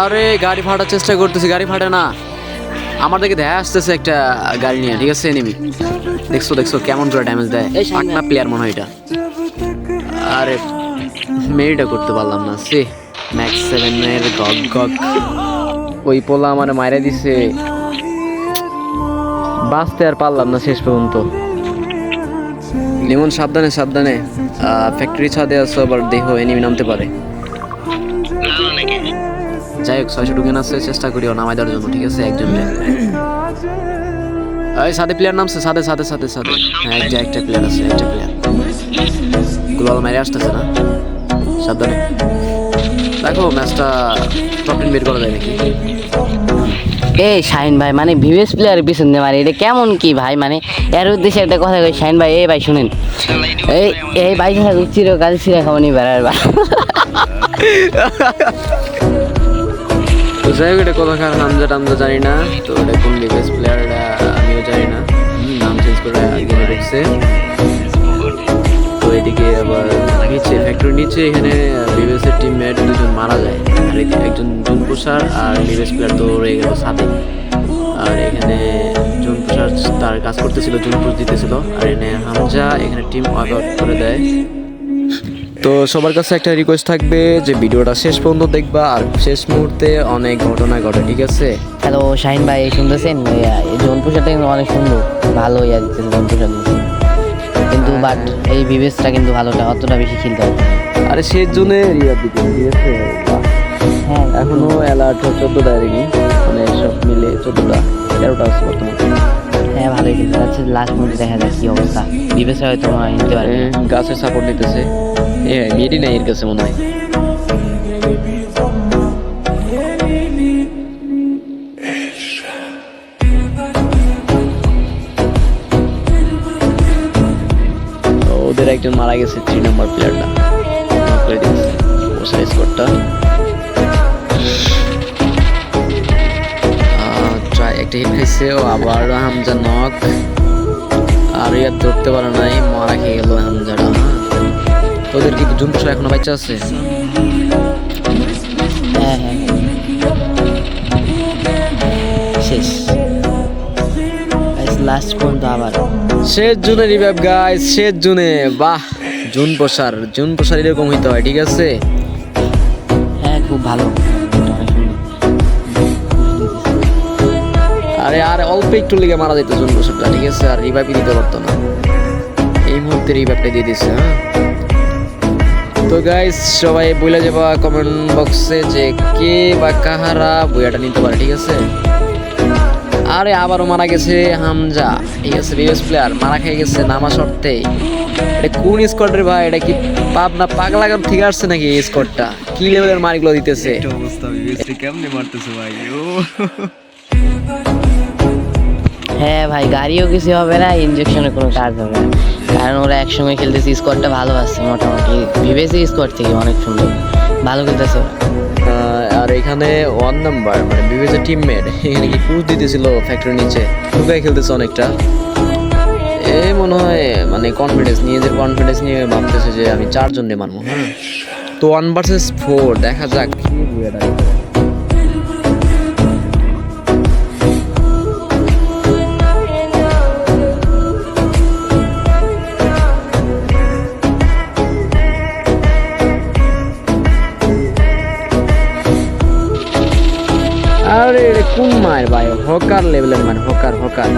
আরে গাড়ি ফাটার চেষ্টা করতেছি গাড়ি ফাটে না। আমার দিকে দেখা আসতেছে একটা গাড়ি নিয়ে ঠিক আছে এনিমি দেখছ দেখছ কেমন করে ড্যামেজ দেয়। পাকনা প্লেয়ার মনে হয় এটা। আরে মেয়েটা করতে পারলাম না সে। ম্যাক্স সেভেনের গগ গগ। ওই পোলা আমার মাইরা দিছে। বাঁচতে আর পারলাম না শেষ পর্যন্ত। লিমন সাবধানে সাবধানে। ফ্যাক্টরি ছাদে আসো আবার দেহ এনিমি নামতে পারে। যাই হোক, ছয়শো টুকেন আছে, চেষ্টা করিও নামাই দেওয়ার জন্য, ঠিক আছে, একজন এই সাদে প্লেয়ার নামছে, সাদে সাদে সাদে সাদে। হ্যাঁ একটা একটা প্লেয়ার আছে, একটা প্লেয়ার গ্লোবাল মেরে আসতেছে না? সাবধানে। দেখো ম্যাচটা টপ বের করা যায় নাকি? এই শাহিন ভাই মানে ভিভিএস প্লেয়ার পিছন মারে, এটা কেমন কি ভাই? মানে এর উদ্দেশ্যে একটা কথা কই, শাহিন ভাই, এই ভাই, শুনেন। এই এই ভাই, চিরকাল ছিঁড়ে খাবনি বেড়ার তো যাই হোক, এটা কোথাকার হামজা টামজা জানি না। তো এটা কোন ডিফেন্স প্লেয়ার আমিও জানি না। নাম চেঞ্জ করে গেমে ঢুকছে তো এদিকে আবার নিচে ফ্যাক্টরি নিচে, এখানে বিবেস টিম মেট দুজন মারা যায়। আর একজন জুন প্রসার আর বিবেস প্লেয়ার তো রয়ে গেল সাথে। আর এখানে জুন প্রসার তার কাজ করতেছিল জুন পুষ দিতেছিল। আর এখানে হামজা, এখানে টিম ওয়ার্ক আউট করে দেয়। তো সবার কাছে একটা রিকোয়েস্ট থাকবে যে ভিডিওটা শেষ পর্যন্ত দেখবা আর শেষ মুহূর্তে অনেক ঘটনা ঘটে ঠিক আছে? হ্যালো শাহিন ভাই শুনতেছেন? এই জোনপুরটা কিন্তু অনেক সুন্দর। ভালো ইয়া কিন্তু বাট এই ভিভিএসটা কিন্তু ভালোটা অতটা বেশি খেলতে হবে আরে শেষ জুনে রিয়ার দিকে ঠিক আছে? হ্যাঁ। এখনও অ্যালার্ট চোদ্দ দেয়নি মানে সব মিলে চোদ্দটা তেরোটা আছে বর্তমানে। হ্যাঁ ভালোই খেলতে যাচ্ছে লাস্ট মুভি দেখা যায় কি অবস্থা। ভিভিএসটা হয়তো নিতে পারবে এ, গাছের সাপোর্ট নিতেছে। এ মেয়েটি নাই এর কাছে মনে হয় ওদের একজন মারা গেছে থ্রি নাম্বার প্লেয়ারটা ওসার একটা হিট খাইছে, ও আবার হামজা নক আর ইয়ার ধরতে পারে নাই, মারা খেয়ে গেল হামজাটা। তোদের কি জুন পোষা এখনও বাচ্চা আছে? হ্যাঁ হ্যাঁ। শেষ। লাস্ট পর্যন্ত আবার? শেষ জুনে রিভাইভ গাইস শেষ জুনে। বাহ জুন প্রসার জুন প্রসার এরকম হইতে হয় ঠিক আছে? হ্যাঁ খুব ভালো। আরে আর অল্প একটু লেগে মারা যেত জুন প্রসারটা ঠিক আছে? আর রিভাইভ দিতে পারতো না। এই মুহূর্তে রিভাইভটা দিয়ে দিছে হ্যাঁ? তো গাইস সবাই বলে যাবা কমেন্ট বক্সে যে কে বা কাহারা বইয়াটা নিতে পারে ঠিক আছে? আরে আবারও মারা গেছে হামজা ঠিক আছে বিএস প্লেয়ার মারা খেয়ে গেছে নামা শর্তে। এটা কোন স্কোয়াডের ভাই? এটা কি পাবনা পাগলা গান থেকে আসছে নাকি এই স্কোয়াডটা কি লেভেলের মারিগুলো দিতেছে? অবস্থা বিবেসটি কেমনে মারতেছে ভাই ও। হ্যাঁ ভাই গাড়িও কিছু হবে না ইনজেকশনের কোনো কাজ হবে না। কারণ ওরা একসঙ্গে খেলতেছে স্কোয়াডটা ভালো আছে মোটামুটি। ভিভেসি স্কোয়াড থেকে অনেক সুন্দর। ভালো খেলতেছে আর এখানে ওয়ান নাম্বার মানে বিবেচের টিমমেট এখানে কি পুশ দিতেছিল ফ্যাক্টরি নিচে? ঢুকাই খেলতেছে অনেকটা। এ মনে হয় মানে কনফিডেন্স নিজেদের কনফিডেন্স নিয়ে ভাবতেছে যে আমি চারজন নিয়ে মারবো। হ্যাঁ তো ওয়ান ভার্সেস ফোর দেখা যাক। কি বুয়েটা আরে কোন মায়ের ভাই? হকার লেভেলের মানে হকার হকার।